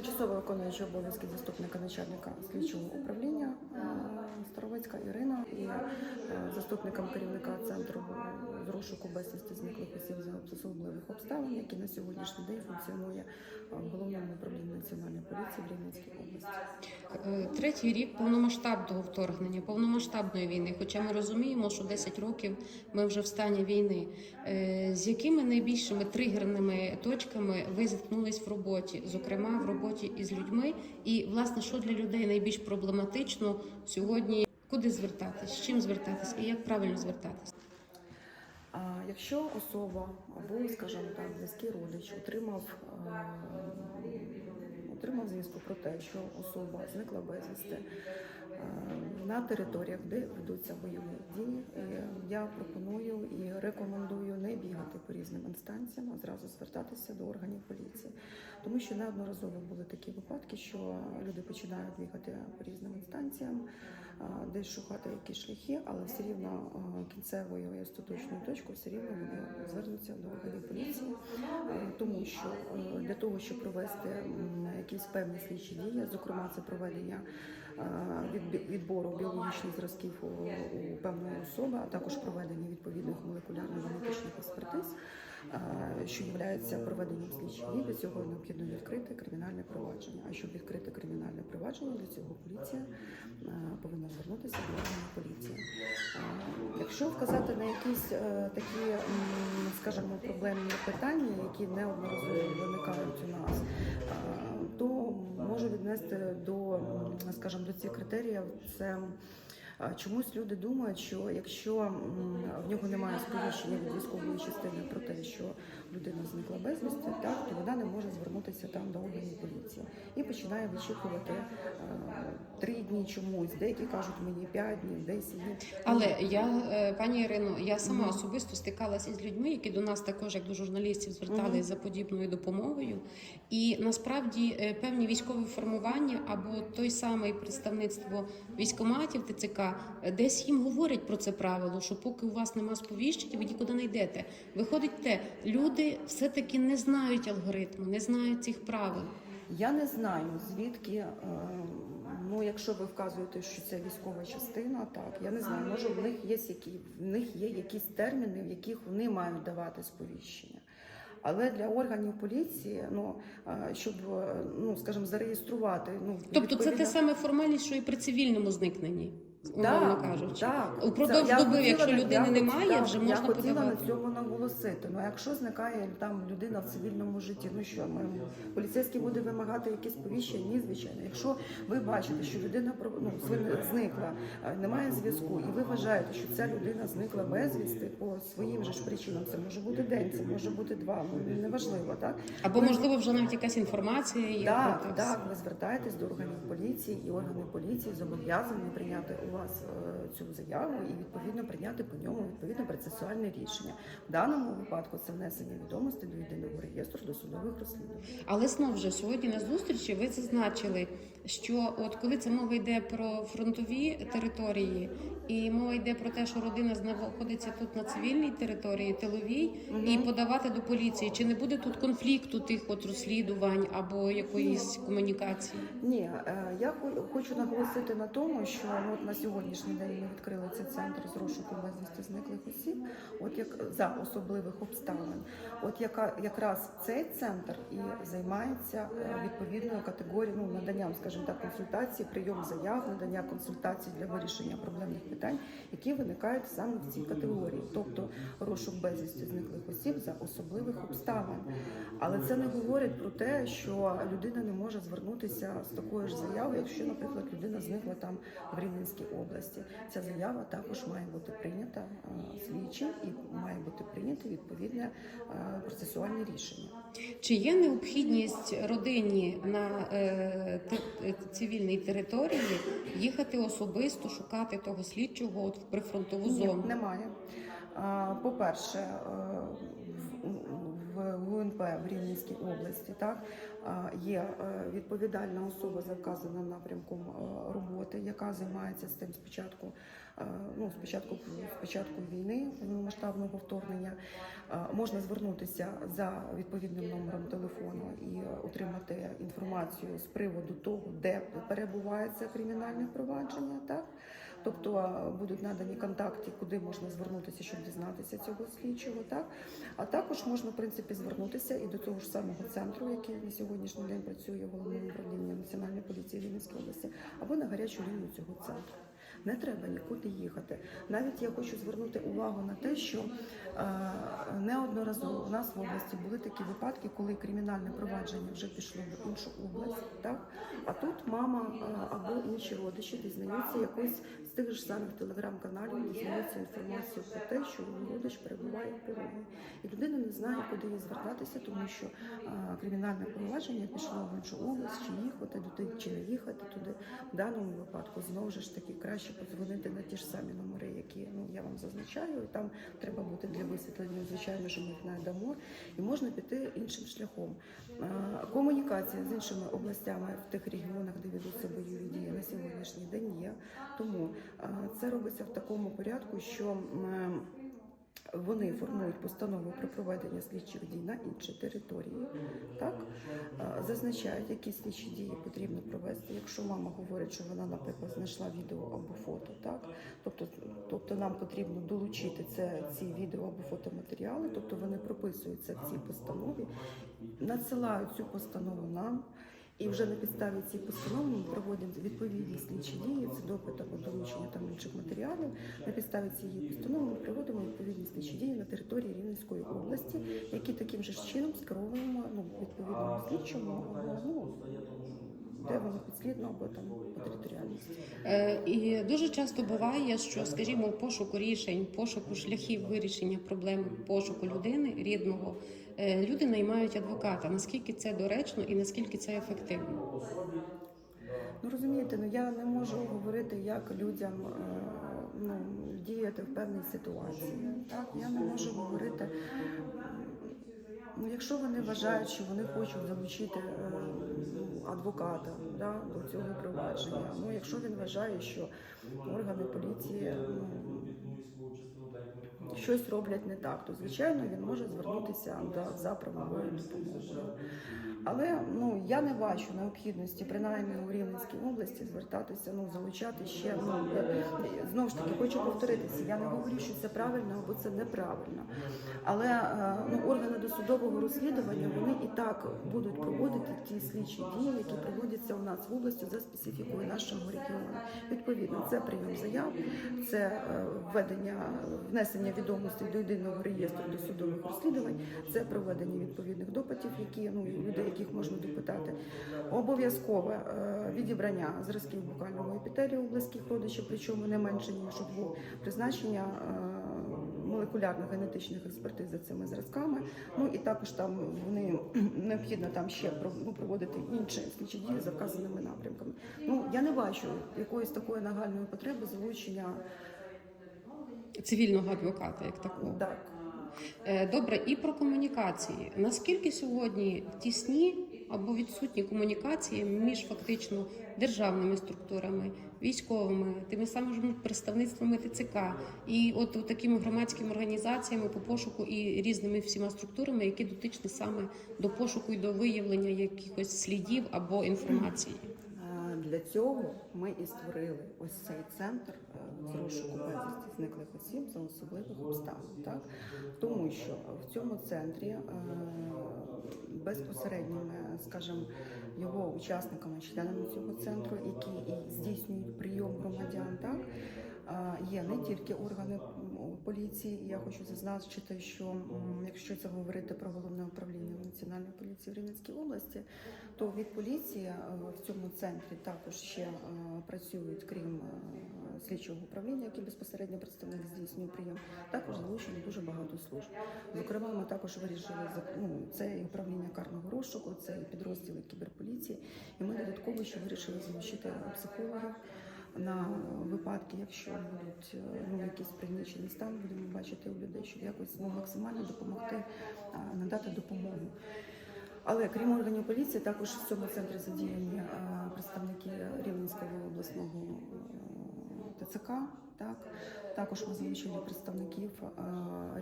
Тимчасово виконуючи обов'язки заступника начальника слідчого управління е, Старовицька Ірина і е, заступником керівника центру з розшуку безвісти зниклих осіб за особливих обставин, який на сьогоднішній день функціонує е, в головному управлінні національної поліції в Рівненській області. Третій рік повномасштабного вторгнення, повномасштабної війни. Хоча ми розуміємо, що 10 років ми вже в стані війни. З якими найбільшими тригерними точками ви зіткнулись в роботі, зокрема в роботі із людьми? І власне, що для людей найбільш проблематично сьогодні? Куди звертатись, з чим звертатись і як правильно звертатись? Якщо особа або, скажімо так, близький родич отримав, отримав звістку про те, що особа зникла безвісти на територіях, де ведуться бойові дії, е, я пропоную і рекомендую не бігати по різним інстанціям, а зразу звертатися до органів поліції. Тому що неодноразово були такі випадки, що люди починають бігати по різним інстанціям, е, десь шукати якісь шляхи, але все рівно е, кінцевою і остаточною точкою все рівно вони звернуться до органів поліції, тому що для того, щоб провести якісь певні слідчі дії, зокрема це проведення відбору біологічних зразків у, у певної особи, а також проведення відповідних молекулярно-генетичних експертиз, е, що є проведенням слідчих дій, для цього необхідно відкрити кримінальне провадження. А щоб відкрити кримінальне провадження, для цього поліція е, повинна звернутися до органів поліції. Е, Якщо вказати на якісь е, такі, скажімо, проблемні питання, які неодноразово виникають у нас, е, можу віднести до, скажімо, до цих критеріїв. Це Чомусь люди думають, що якщо в нього немає сповіщення від військової частини про те, що людина зникла безвісти, так то вона не може звернутися там до органів поліції і починає вичікувати е, три дні чомусь. Деякі кажуть мені п'ять днів, десять днів. Але я, е, пані Ірино, я сама особисто стикалася із людьми, які до нас також, як до журналістів, звертались Мгм. за подібною допомогою. І насправді е, певні військові формування або той самий представництво військоматів ТЦК е, десь їм говорять про це правило, що поки у вас нема сповіщення, ви нікуди не йдете. Виходить те, люди все-таки не знають алгоритму, не знають цих правил. Я не знаю звідки. е, Ну, якщо ви вказуєте, що це військова частина, так я не знаю. Може, в них є які в них є якісь терміни, в яких вони мають давати сповіщення. Але для органів поліції, ну е, щоб ну скажімо, зареєструвати, ну Тобто це те саме формальність, що і при цивільному зникненні, умовно Так, кажучи. так. Упродовж я доби, хотіла якщо людини я немає, так, вже я можна хотіла подавати. на цьому наголосити. Ну якщо зникає там людина в цивільному житті, ну що ми поліцейський буде вимагати якісь повіщення? Ні, звичайно. Якщо ви бачите, що людина ну, зникла, немає зв'язку, і ви вважаєте, що ця людина зникла безвісти по своїм же ж причинам. Це може бути день, це може бути два. Ну неважливо, так Або Ви- можливо вже навіть якась інформація є. так, так, ви звертаєтесь до органів поліції, і органи поліції зобов'язані прийняти у вас е, цю заяву і відповідно прийняти по ньому відповідне процесуальне рішення. В даному випадку це внесення відомості до єдиного реєстру досудових розслідувань. Але знов же сьогодні на зустрічі ви зазначили, що от коли це мова йде про фронтові території, і мова йде про те, що родина знаходиться тут на цивільній території, тиловій, і подавати до поліції, чи не буде тут конфлікту тих от розслідувань або якоїсь комунікації? Ні, е, я хо- хочу наголосити на тому, що ну, от на сьогоднішній день ми відкрили цей центр з розшуку безвісти зниклих осіб, от як за особливих обставин. От яка якраз цей центр і займається е, відповідною категорією ну, наданням, скажімо так, консультації, прийом заяв, надання консультацій для вирішення проблемних питань, які виникають саме в цій категорії, тобто розшук безвісти зниклих осіб за особливих обставин. Але це не говорить про те, що людина не може звернутися з такою ж заявою, якщо, наприклад, людина зникла там в Рівненській області. Ця заява також має бути прийнята е, слідчим і має бути прийнято відповідне е, процесуальне рішення. Чи є необхідність родині на е, е, цивільній території їхати особисто шукати того слідчого от в прифронтову Ні, зону? немає. По-перше, е, в- ГУНП в Рівненській області так є е, відповідальна особа за вказаним напрямком е, роботи, яка займається з тим спочатку, е, ну спочатку спочатку війни повномасштабного вторгнення. Можна звернутися за відповідним номером телефону і отримати інформацію з приводу того, де перебуває це кримінальне провадження, так тобто будуть надані контакти, куди можна звернутися, щоб дізнатися цього слідчого, так а також можна в принципі звернутися і до того ж самого центру, який на сьогоднішній день працює головним управлінням національної поліції Вінницької області, або на гарячу лінію цього центру. Не треба нікуди їхати. Навіть я хочу звернути увагу на те, що е, неодноразово у нас в області були такі випадки, коли кримінальне провадження вже пішло в іншу область, так а тут мама е, або інші родичі дізнаються якось з тих ж самих телеграм-каналів, дізнаються інформацію про те, що родич перебуває в пологі. І людина не знає, куди їй звертатися, тому що е, кримінальне провадження пішло в іншу область, чи їхати туди, чи не їхати туди. В даному випадку знову ж таки краще подзвонити на ті ж самі номери, які ну я вам зазначаю. Там треба бути для висвітлення. Звичайно, що ми їх надамо, і можна піти іншим шляхом. Комунікація з іншими областями в тих регіонах, де ведуться бойові дії на сьогоднішній день є. Тому це робиться в такому порядку, що вони формують постанову про проведення слідчих дій на іншій території, так зазначають, які слідчі дії потрібно провести. Якщо мама говорить, що вона, наприклад, знайшла відео або фото, так тобто, тобто нам потрібно долучити це ці відео або фотоматеріали, тобто вони прописують це в цій постанові, надсилають цю постанову нам. І вже на підставі цієї постанови ми проводимо відповідні слідчі дії, це допит або долучення там інших матеріалів. На підставі цієї постанови ми проводимо відповідні слідчі дії на території Рівненської області, які таким же чином скеровуємо ну, відповідному слідчому ну, де воно підслідно або там по територіальності. Е, І дуже часто буває, що, скажімо, в пошуку рішень, пошуку шляхів вирішення проблем пошуку людини рідного, е, люди наймають адвоката. Наскільки це доречно і наскільки це ефективно? Ну розумієте, ну я не можу говорити, як людям е, ну, діяти в певній ситуації. Так, я не можу говорити. Ну, якщо вони вважають, що вони хочуть залучити е, адвоката да, до цього провадження, ну якщо він вважає, що органи поліції ну, щось роблять не так, то звичайно він може звернутися да, за правовою допомогою. Але ну я не бачу необхідності, принаймні у Рівненській області, звертатися, ну залучати ще. Ну я- знову ж таки хочу повторитися. Я не говорю, що це правильно або це неправильно. Але е, ну, органи досудового розслідування вони і так будуть проводити ті слідчі дії, які проводяться у нас в області за специфікою нашого регіону. Відповідно, це прийом заяв, це е, введення внесення відомостей до єдиного реєстру досудових розслідувань, це проведення відповідних допитів, які ну людей, яких можна допитати. Обов'язкове е, відібрання зразків букального епітелію у близьких родичів, причому не менше ніж у двох призначення. е, Молекулярно-генетичних експертиз за цими зразками. Ну і також там вони необхідно там ще ну, проводити інші слідчі дії за вказаними напрямками. Ну я не бачу якоїсь такої нагальної потреби залучення Цивільного адвоката, як такого. так. Е, Добре, і про комунікації. Наскільки сьогодні тісні або відсутні комунікації між фактично державними структурами, військовими, тими самими представництвами ТЦК і от такими громадськими організаціями по пошуку і різними всіма структурами, які дотичні саме до пошуку і до виявлення якихось слідів або інформації? Для цього ми і створили ось цей центр е, з розшуку безвісті зниклих осіб за особливих обставин. Так? Тому що в цьому центрі е, безпосередніми, скажімо, його учасниками, членами цього центру, які і здійснюють прийом громадян, так? е, Є не тільки органи поліції, і я хочу зазначити, що якщо це говорити про головне управління національної поліції в Рівненській області, то від поліції е, в цьому центрі також ще е, працюють, крім е, слідчого управління, який безпосередньо представник здійснює прийом, також залучено дуже багато служб. Зокрема, ми також вирішили ну, це і управління карного розшуку, це і підрозділи кіберполіції. І ми додатково ще вирішили залучити психологів. На випадки, якщо будуть е, ну якісь пригнічені стан, будемо бачити у людей, щоб якось ну максимально допомогти надати допомогу. Але крім органів поліції, також в цьому центрі задіяні е, представники Рівненського обласного е, ТЦК. Так також ми залучили представників е,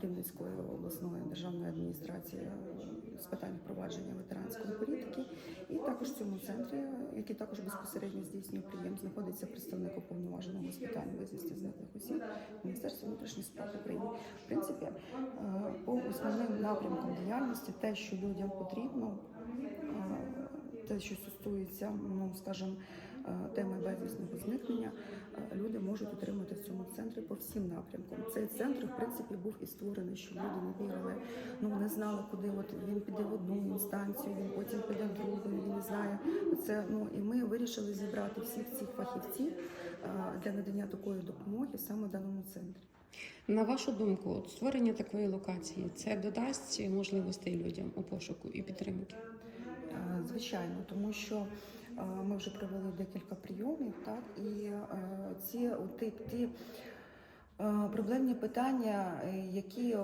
Рівненської обласної державної адміністрації е, з питань впровадження ветеранської політики. І також в цьому центрі, який також безпосередньо здійснює прийом, знаходиться представник уповноваженого з питань безвісті зниклих осіб Міністерства внутрішніх справ України. В принципі, е, по основним напрямкам діяльності, те, що людям потрібно, те, що стосується, ну скажімо, теми безвісного зникнення, люди можуть отримати в цьому центрі по всім напрямкам. Цей центр, в принципі, був і створений, щоб люди не бігали, ну не знали, куди от він піде в одну інстанцію, він потім піде в другу, він не знає. Це ну і ми вирішили зібрати всіх цих фахівців е, для надання такої допомоги саме в даному центрі. На вашу думку, от створення такої локації це додасть можливостей людям у пошуку і підтримки? Е, Звичайно, тому що е, ми вже провели декілька прийомів, так і е, ці ті, ті е, проблемні питання, е, які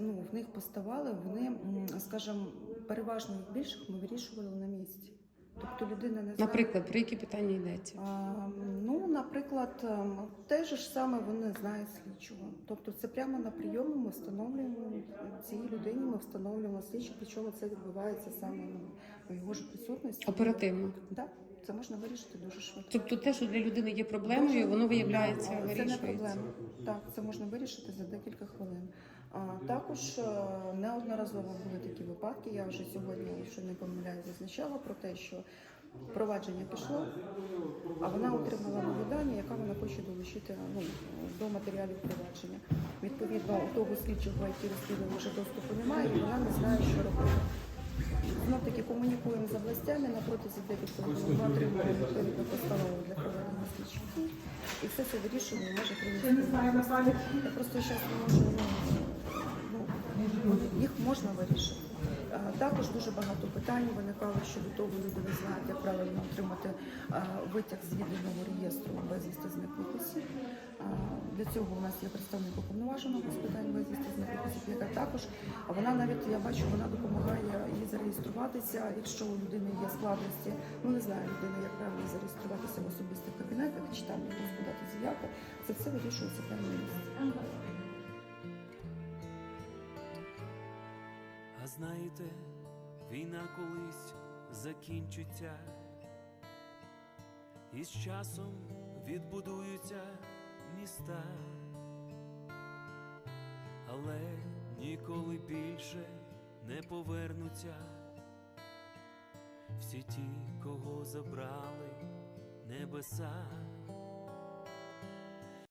ну, в них поставали, вони, скажімо, переважно їх більших ми вирішували на місці. Тобто людина не знає. Наприклад, про які питання йдеться? А, Ну, наприклад, ем, те ж саме вони знають слідчого. Тобто, це прямо на прийомі ми встановлюємо цій людині, ми встановлюємо слідчу, причому це відбувається саме в його ж присутності. Оперативно. Так, це можна вирішити дуже швидко. Тобто те, що для людини є проблемою, воно виявляється, Це не проблема. Так, це можна вирішити за декілька хвилин. Також е, неодноразово були такі випадки. Я вже сьогодні, якщо не помиляюсь, зазначала про те, що провадження пішло, а вона отримала дані, яка вона хоче долучити ну, до матеріалів провадження. Відповідно, у того слідчого, який розслідує, вже доступу немає, і вона не знає, що робити. Знов таки комунікуємо з областями на протязі декількох. Ми отримуємо відповідну постанову для проведення слідчих. І все це вирішуємо Рівненської області. Я просто зараз не можу, ну, їх можна вирішити. Е, Також дуже багато питань виникало щодо того, люди не знають, як правильно отримати е, витяг з єдиного реєстру безвісти зниклих осіб. Е, Для цього у нас є представник уповноваженого з питань безвісти зниклих осіб, яка також вона навіть я бачу, вона допомагає їй зареєструватися, якщо у людини є складності. Ну не знаю, людина, як правильно зареєструватися в особистих кабінетах, чи там якусь подати заявку. Це все вирішується прямо на місці. Знаєте, війна колись закінчиться, і з часом відбудуються міста, але ніколи більше не повернуться всі ті, кого забрали небеса.